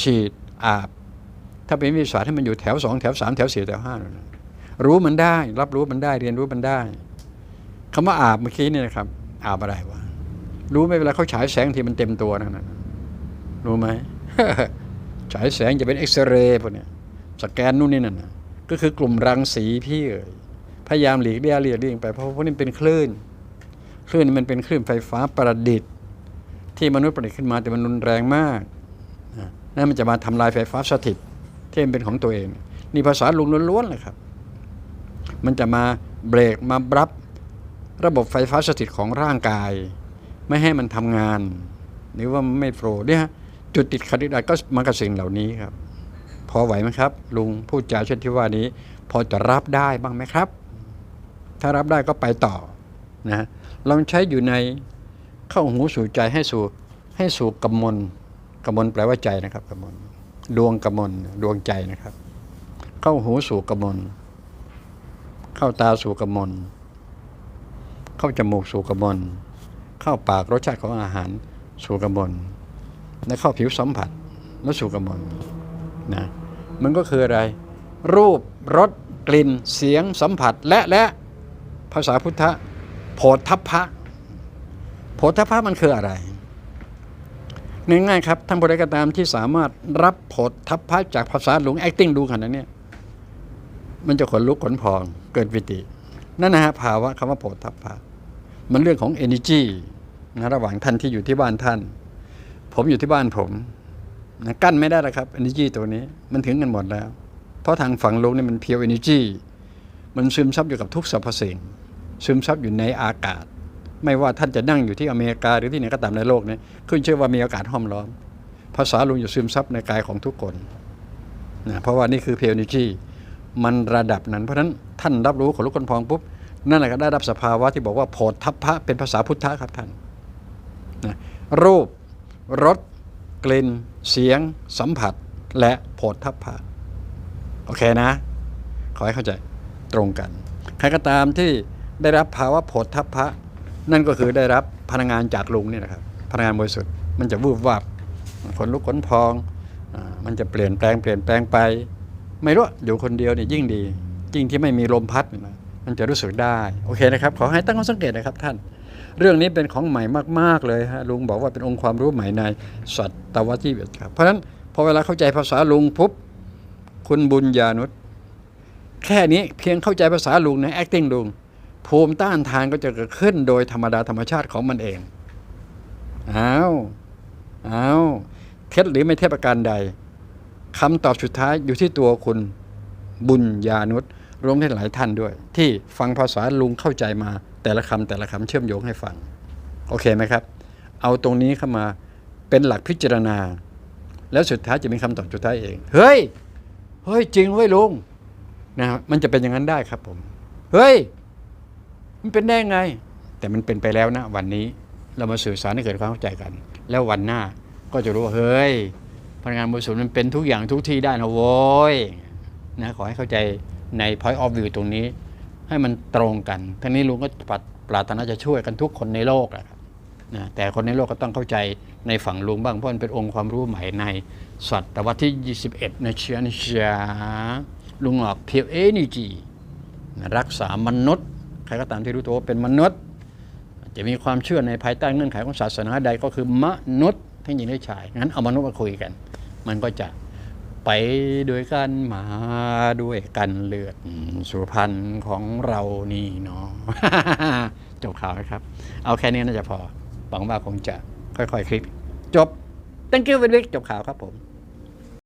ฉีดอาบ ถ้าเป็นวิทยาศาสตร์ให้มันอยู่แถวสองแถวสามแถวสี่แถวห้ารู้มันได้ รับรู้มันได้เรียนรู้มันได้คำว่าอาบเมื่อกี้นี่นะครับ อาบอะไรวะรู้ไหมเวลาเขาฉายแสงทีมันเต็มตัวนั่นนะรู้ไหมฉายแสงจะเป็นเอ็กซเรย์พวกเนี้ยสแกนนู่นนี่นั่นนะก็คือกลุ่มรังสีพี่เอ๋ยพยายามหลีกเลี่ยงหลีกเลี่ยงไปเพราะพวกนี้เป็นคลื่น คลื่นมันเป็นคลื่นไฟฟ้าประดิษฐ์ ที่มนุษย์ประดิษฐ์ขึ้นมาแต่มันรุนแรงมาก นะนั่นมันจะมาทำลายไฟฟ้าสถิตที่เป็นของตัวเอง นี่ภาษาลุงล้วนๆเลยครับ มันจะมาเบรกมาบรับระบบไฟฟ้าสถิตของร่างกาย ไม่ให้มันทำงาน หรือว่าไม่โฟล์เนี่ยจุดติดขัดใดก็มากับสิ่งเหล่านี้ครับ พอไหวไหมครับ ลุงพูดจาเช่นที่ว่านี้ พอจะรับได้บ้างไหมครับ ถ้ารับได้ก็ไปต่อนะลองใช้อยู่ในเข้าหูสู่ใจให้สู่ให้สู่กำมล กมลแปลว่าใจนะครับกมลดวงกมลดวงใจนะครับ เข้าหูสู่กมลเข้าตาสู่กมลเข้าจมูกสู่กมลเข้าปากรสชาติของอาหารสู่กมลและเข้าผิวสัมผัสแล้วสู่กมลนะมันก็คืออะไร รูปรสกลิ่นเสียงสัมผัสและและภาษาพุทธโผฏฐัพพะโผฏฐัพพะมันคืออะไร ง่ายๆครับท่านบริกรตามที่สามารถรับผฏฐัพพะจากภาษาหลวง acting ดูขนาดนี้มันจะขนลุกขนพองเกิดปิติ นั่นนะฮะภาวะคำว่าโผฏฐัพพะมันเรื่องของ energy นะระหว่างท่านที่อยู่ที่บ้านท่าน ผมอยู่ที่บ้านผมนะกั้นไม่ได้แล้วครับ energy ตัวนี้มันถึงกันหมดแล้ว เพราะทางฝั่งลงนี่มันเพียว energy มันซึมซับอยู่กับทุกสรรพสิ่ง ซึมซับอยู่ในอากาศ ไม่ว่าท่านจะนั่งอยู่ที่อเมริกาหรือที่ไหนก็ตามในโลกนี้ขึ้นชื่อว่ามีอากาศห้อมล้อม ภาษาลุงอยู่ซึมซับในกายของทุกคนนะเพราะว่านี่คือเพียว energy มันระดับนั้น เพราะฉะนั้นท่านรับรู้ขนลุกขนพองปุ๊บนั่นแหละก็ได้รับสภาวะที่บอกว่าโพธทัพพะเป็นภาษาพุทธะครับท่านนะรูปรสกลิ่น เสียง สัมผัส และโพธทัพพะโอเคนะ ขอให้เข้าใจตรงกัน ใครก็ตามที่ได้รับภาวะโพธทัพพะ นั่นก็คือได้รับพลังงานจากลุงนี่นะครับพลังงานบริสุทธิ์มันจะวูบวาบขนลุกขนพองอมันจะเปลี่ยนแปลงเปลี่ยนแปลงไป ไม่รู้อยู่คนเดียวเนี่ยยิ่งดียิ่งที่ไม่มีลมพัดนะมันจะรู้สึกได้โอเคนะครับ ขอให้ตั้งข้อสังเกตนะครับท่าน เรื่องนี้เป็นของใหม่มากๆเลยฮะลุงบอกว่าเป็นองค์ความรู้ใหม่ในสัตวชีวิตครับเพราะฉะนั้นพอเวลาเข้าใจภาษาลุงปุ๊บคุณบุญญานุษแค่นี้เพียงเข้าใจภาษาลุงใน acting ลุง ภูมิต้านทานก็จะเกิดขึ้นโดยธรรมดาธรรมชาติของมันเองอ้าวอ้าวเท็จหรือไม่เท็จประการใดคำตอบสุดท้ายอยู่ที่ตัวคุณบุญญานุษรวมทั้งหลายท่านด้วย ที่ฟังภาษาลุงเข้าใจมา แต่ละคำแต่ละคำเชื่อมโยงให้ฟัง โอเคไหมครับ เอาตรงนี้เข้ามาเป็นหลักพิจารณา แล้วสุดท้ายจะมีคำตอบสุดท้ายเอง เฮ้ย เฮ้ยจริงเว้ยลุงนะครับมันจะเป็นอย่างนั้นได้ครับผม เฮ้ย มันเป็นได้ไง แต่มันเป็นไปแล้วนะวันนี้เรามาสื่อสารให้เกิดความเข้าใจกัน แล้ววันหน้าก็จะรู้ว่าเฮ้ยพลังงานบริสุทธิ์มันเป็นทุกอย่างทุกที่ได้นะโว้ยนะขอให้เข้าใจใน point of view ตรงนี้ ให้มันตรงกันทั้งนี้ลุงก็ปรารปราถนาจะช่วยกันทุกคนในโลกแหละนะแต่คนในโลกก็ต้องเข้าใจในฝั่งลุงบ้างเพราะมันเป็นองค์ความรู้ใหม่ในศตวรรษที่ 21 นะเชียนะเชียลุงออกเพียวเอนิจีรักษามนุษย์ ใครก็ตามที่รู้ตัวว่าเป็นมนุษย์ จะมีความเชื่อในภายใต้เงื่อนไขของศาสนาใดก็คือมนุษย์ทั้งหญิงและชายงั้นเอามนุษย์มาคุยกัน มันก็จะไปด้วยกันมาด้วยกันเลือดสุพรรณของเรานี่เนาะจบข่าวนะครับ เอาแค่นี้น่าจะพอหวังว่าคงจะค่อยๆคลิป จบ thank you very much จบข่าวครับผม